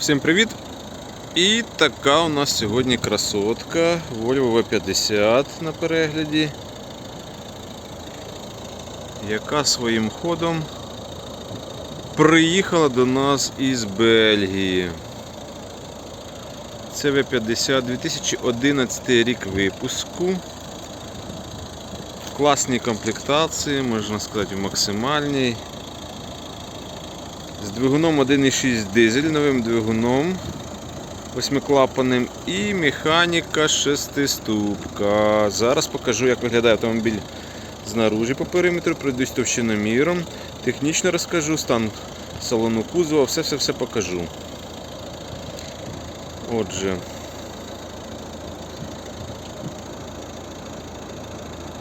Всім привіт! І така у нас сьогодні красотка Volvo V50 на перегляді, яка своїм ходом приїхала до нас із Бельгії. Це V50 2011 рік випуску. В класній комплектації, можна сказати, в максимальній. З двигуном 1,6 дизель, новим двигуном восьмиклапанним і механіка шестиступка. Зараз покажу, як виглядає автомобіль знаружі по периметру, пройдусь товщиноміром. Технічно розкажу, стан салону кузова, все-все-все покажу. Отже.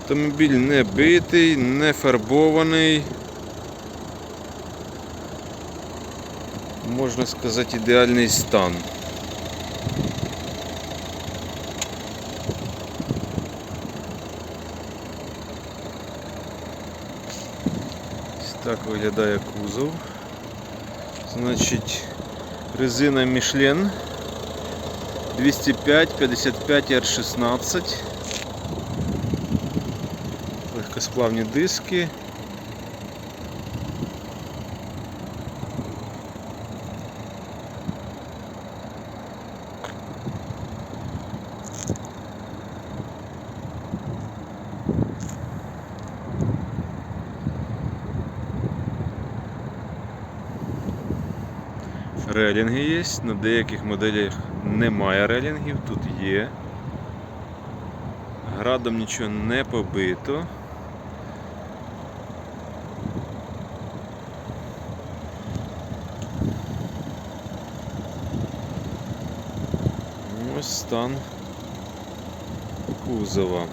Автомобіль не битий, не фарбований. можна сказати, ідеальний стан. Ось так виглядає кузов. Значить, резина Michelin 205 55 R16. Легкосплавні диски. Релінги є, на деяких моделях немає релінгів, тут є. Градом нічого не побито. Ось стан кузова.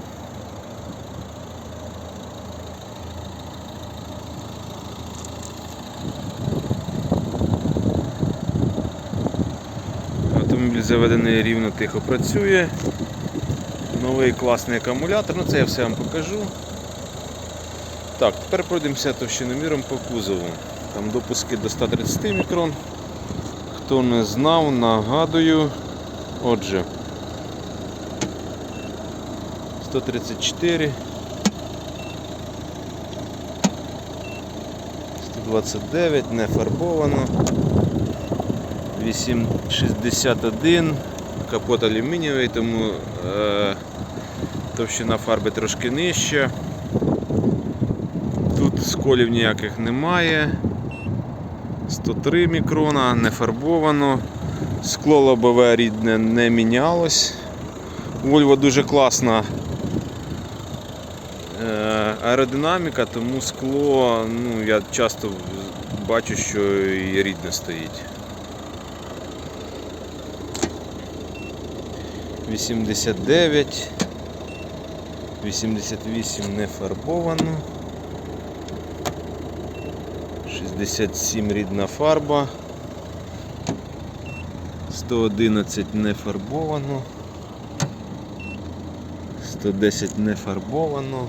Автомобіль заведений рівно тихо працює. Новий класний акумулятор, ну це я все вам покажу. Так, тепер пройдемося товщиноміром по кузову. Там допуски до 130 мікрон. Хто не знав, нагадую. Отже. 134. 129, не фарбовано. 861, капот алюмінієвий, тому е, товщина фарби трошки нижча. Тут сколів ніяких немає. 103 мікрона, не фарбовано. Скло лобове рідне не мінялось. Volvo дуже класна е, аеродинаміка, тому скло ну, я часто бачу, що і рідне стоїть. 89, 88 не фарбовано, 67 рідна фарба, 111 не фарбовано, 110 не фарбовано,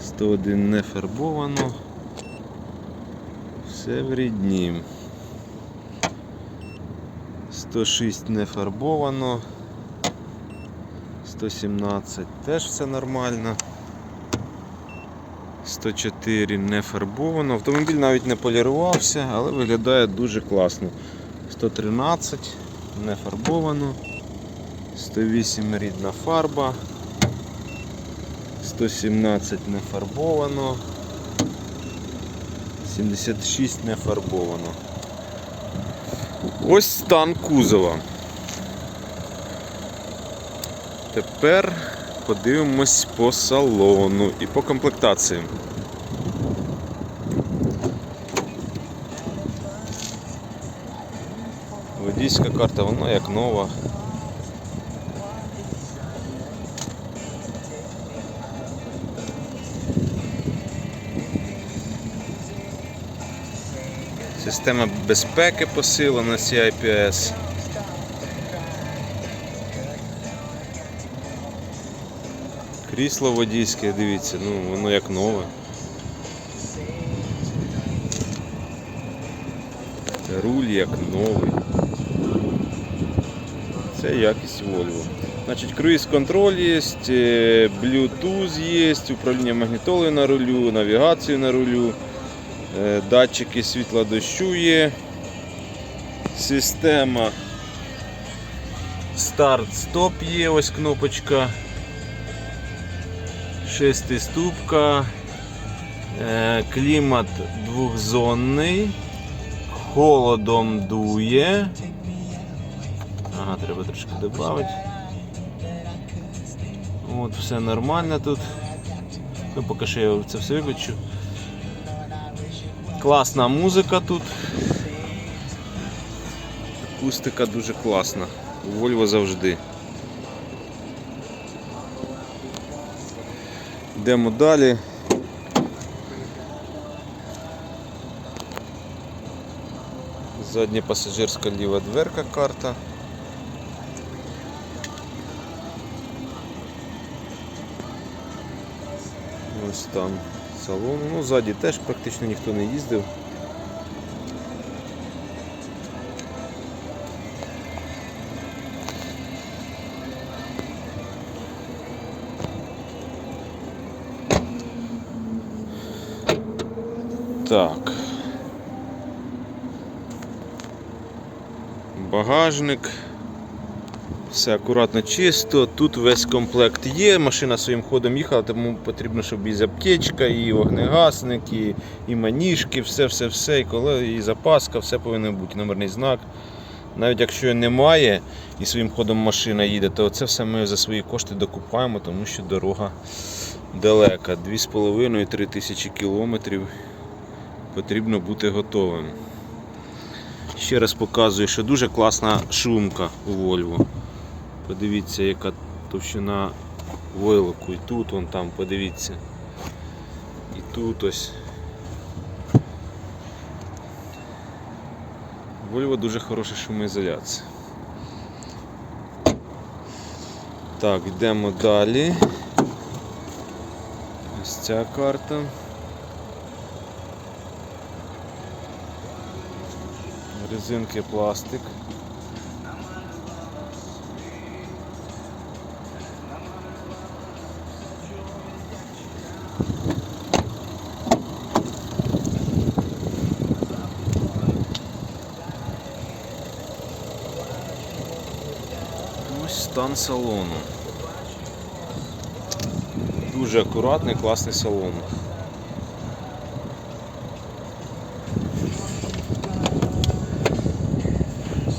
101 не фарбовано, все в ріднім. 106 не фарбовано, 117 теж все нормально. 104 не фарбовано. Автомобіль навіть не полірувався, але виглядає дуже класно. 113 не фарбовано, 108 рідна фарба, 117 не фарбовано, 76 не фарбовано. Ось стан кузова. Тепер подивимось по салону і по комплектації. Водійська карта, вона як нова. Система безпеки посилена CIPS. Крісло водійське, дивіться, ну воно як нове. Руль як новий. Це якість Volvo. Значить, круїз контроль є, е, Bluetooth є, управління магнітолою на рулю, навігацію на рулю, датчики світла дощу є, система старт-стоп є, ось кнопочка, шестиступка, е, клімат двохзонний, холодом дує. Ага, треба трошки додати. От, все нормально тут. Ну, поки що я це все виключу. Класна музика тут. Акустика дуже класна. У Volvo завжди. Йдемо далі. Задня пасажирська ліва дверка карта. Ось там салон. Ну, ззаді теж практично ніхто не їздив. Так. Багажник. Все акуратно чисто. Тут весь комплект є. Машина своїм ходом їхала, тому потрібно, щоб і аптечка, і вогнегасник, і, і маніжки, все, все, все, і, коле, і запаска, все повинно бути, номерний знак. Навіть якщо немає і своїм ходом машина їде, то це все ми за свої кошти докупаємо, тому що дорога далека. 2,5-3 тисячі кілометрів потрібно бути готовим. Ще раз показую, що дуже класна шумка у Volvo. Подивіться, яка товщина вилоку. І тут вон там, подивіться. І тут ось. Volvo дуже хороша шумоізоляція. Так, йдемо далі. Ось ця карта. Резинки пластик. Стан салону. Дуже акуратний, класний салон.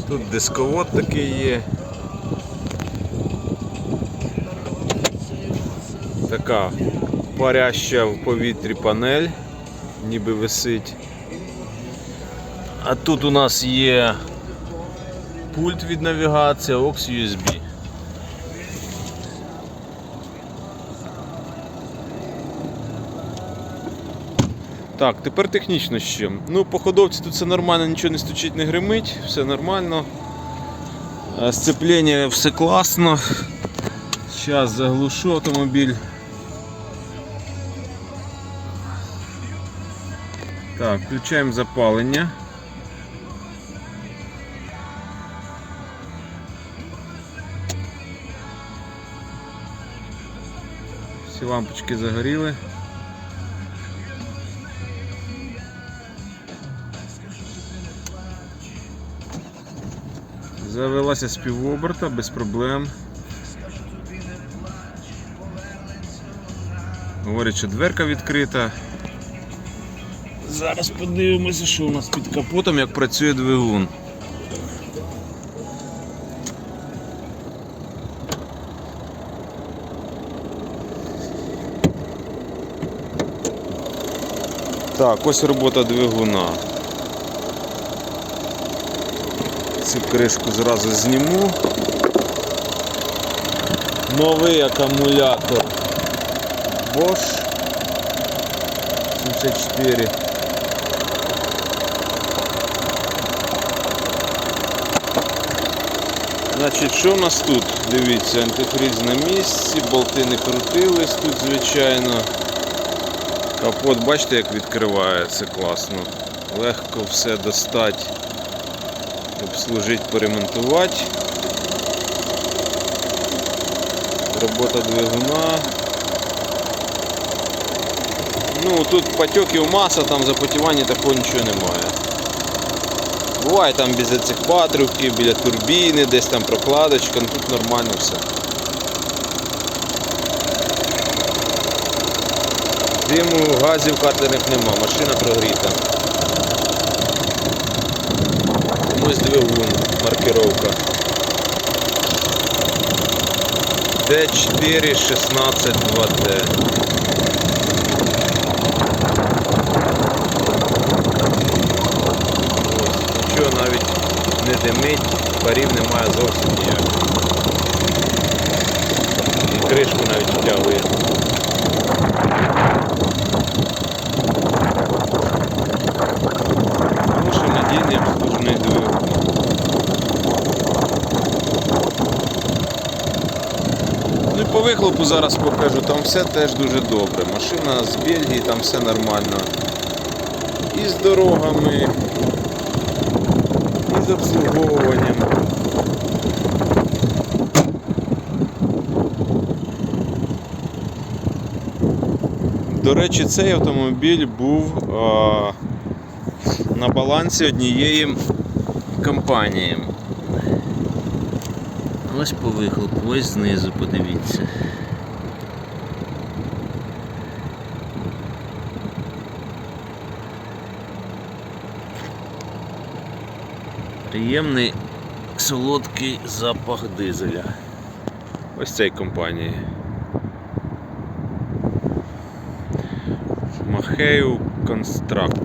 Тут дисковод такий є. Така паряща в повітрі панель, ніби висить. А тут у нас є пульт від навігації, AUX USB. Так, тепер технічно ще. Ну, по ходовці тут все нормально, нічого не стучить, не гримить, все нормально. Е, Сцеплення все класно. Зараз заглушу автомобіль. Так, включаємо запалення. Всі лампочки загоріли. Завелася з півоберта без проблем. Говорить, що дверка відкрита. Зараз подивимося, що у нас під капотом, як працює двигун. Так, ось робота двигуна. Цю кришку зразу зніму. Новий акумулятор Bosch 74. Значить, що в нас тут? Дивіться, антифриз на місці, болти не крутились тут, звичайно. Капот, бачите, як відкривається класно. Легко все достати обслужити, поремонтувати. Робота двигуна. Ну, тут потеків маса, там запотівання такого нічого немає. Буває там біля цих патрубків, біля турбіни, десь там прокладочка, ну тут нормально все. Диму, газів катерних нема, машина прогріта. Ось двигун, маркировка. Д4 16 2Т. Ось, Нічого навіть не димить, парів немає зовсім ніяких. І кришку навіть втягує. Дуже надійний обслужений двигун. Ну і по вихлопу зараз покажу, там все теж дуже добре. Машина з Бельгії, там все нормально. І з дорогами, і з обслуговуванням. До речі, цей автомобіль був а, на балансі однієї компанії. Ось по вихлопу, ось знизу подивіться. Приємний солодкий запах дизеля. Ось цей компанії. Махею Констракт.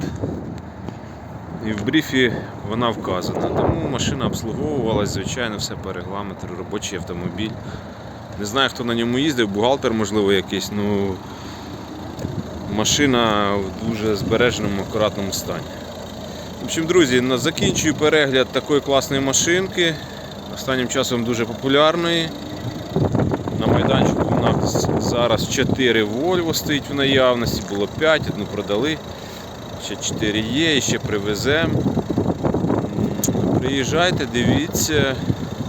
І в брифі вона вказана. Тому машина обслуговувалась, звичайно, все по регламенту, робочий автомобіль. Не знаю, хто на ньому їздив, бухгалтер, можливо, якийсь, ну машина в дуже збереженому, акуратному стані. В общем, друзі, закінчую перегляд такої класної машинки. Останнім часом дуже популярної. На майданчику у нас зараз 4 Volvo стоїть в наявності, було 5, одну продали. Ще 4 є, і ще привеземо. Приїжджайте, дивіться,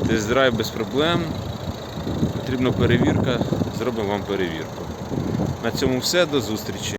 тест-драйв без проблем. Потрібна перевірка, зробимо вам перевірку. На цьому все, до зустрічі.